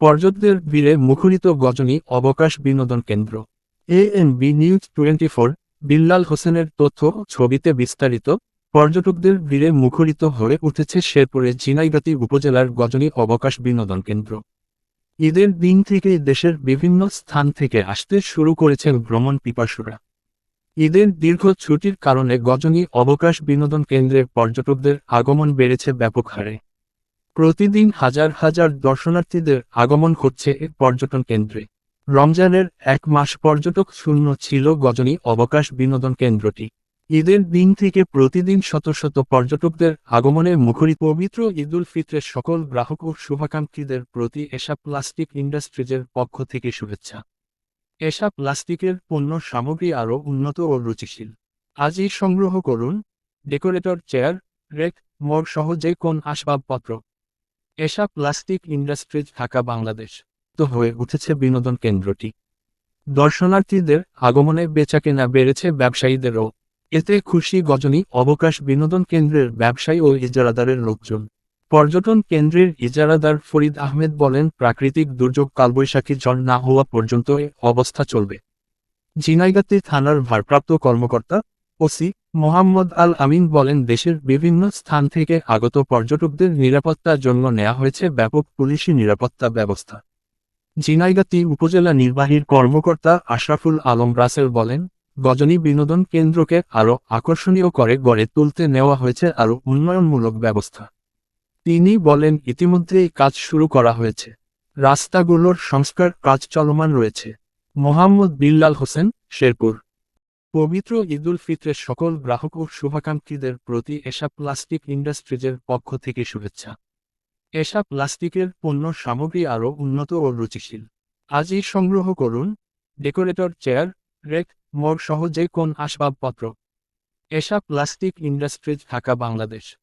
পর্যটকদের ভিড়ে মুখরিত গজনী অবকাশ বিনোদন কেন্দ্র। A N B news twenty four Billal হোসেনের তথ্য ছবিতে বিস্তারিত, পর্যটকদের ভিড়ে মুখরিত হয়ে উঠেছে শেরপুরে ঝিনাইগাতি উপজেলার গজনী অবকাশ বিনোদন কেন্দ্র। ঈদের দিন থেকেই দেশের বিভিন্ন স্থান থেকে আসতে শুরু করেছেন ভ্রমণ পিপাসুরা। ঈদের দীর্ঘ ছুটির কারণে গজনী অবকাশ বিনোদন কেন্দ্রে পর্যটকদের আগমন বেড়েছে ব্যাপক হারে। প্রতিদিন হাজার হাজার দর্শনার্থীদের আগমন ঘটছে এ পর্যটন কেন্দ্রে। রমজানের এক মাস পর্যটক শূন্য ছিল গজনী অবকাশ বিনোদন কেন্দ্রটি। ঈদের দিন থেকে প্রতিদিন শত শত পর্যটকদের আগমনে মুখরিত পবিত্র ঈদুল ফিতরের সকল গ্রাহক ও শুভাকাঙ্ক্ষীদের প্রতি এসা প্লাস্টিক ইন্ডাস্ট্রিজের পক্ষ থেকে শুভেচ্ছা। এসা প্লাস্টিকের পণ্য সামগ্রী আরও উন্নত ও রুচিশীল। আজই সংগ্রহ করুন। ডেকোরেটর, চেয়ার, রেক মগ সহ যে কোন আসবাবপত্র। এসা প্লাস্টিক ইন্ডাস্ট্রিজ ঢাকা, বাংলাদেশ, তো হয়ে উঠেছে বিনোদন কেন্দ্রটি। দর্শনার্থীদের আগমনে বেচাকেনা বেড়েছে ব্যবসায়ীদেরও। এতে খুশি গজনী, অবকাশ বিনোদন কেন্দ্রের ব্যবসায়ী ও ইজারাদারের লোকজন। পর্যটন কেন্দ্রের ইজারাদার ফরিদ আহমেদ বলেন, প্রাকৃতিক দুর্যোগ কালবৈশাখী ঝড় না হওয়া পর্যন্ত অবস্থা চলবে। ঝিনাইগাতি থানার ভারপ্রাপ্ত কর্মকর্তা ওসি মোহাম্মদ আল আমিন বলেন, দেশের বিভিন্ন স্থান থেকে আগত পর্যটকদের নিরাপত্তার জন্য নেওয়া হয়েছে ব্যাপক পুলিশি নিরাপত্তা ব্যবস্থা। ঝিনাইগাতি উপজেলা নির্বাহীর কর্মকর্তা আশরাফুল আলম রাসেল বলেন, গজনী বিনোদন কেন্দ্রকে আরও আকর্ষণীয় করে গড়ে তুলতে নেওয়া হয়েছে আরও উন্নয়নমূলক ব্যবস্থা। তিনি বলেন, ইতিমধ্যেই কাজ শুরু করা হয়েছে। রাস্তাগুলোর সংস্কার কাজ চলমান রয়েছে। মোহাম্মদ বিল্লাল হোসেন, শেরপুর। পবিত্র ঈদুল ফিতরের সকল গ্রাহক ও শুভাকাঙ্ক্ষীদের প্রতি এসা প্লাস্টিক ইন্ডাস্ট্রিজের পক্ষ থেকে শুভেচ্ছা। এসা প্লাস্টিকের পণ্য সামগ্রী আরও উন্নত ও রুচিশীল। আজই সংগ্রহ করুন, ডেকোরেটর, চেয়ার, রেক মোর সহ যে কোন আসবাবপত্র। এসা প্লাস্টিক ইন্ডাস্ট্রিজ, ঢাকা, বাংলাদেশ।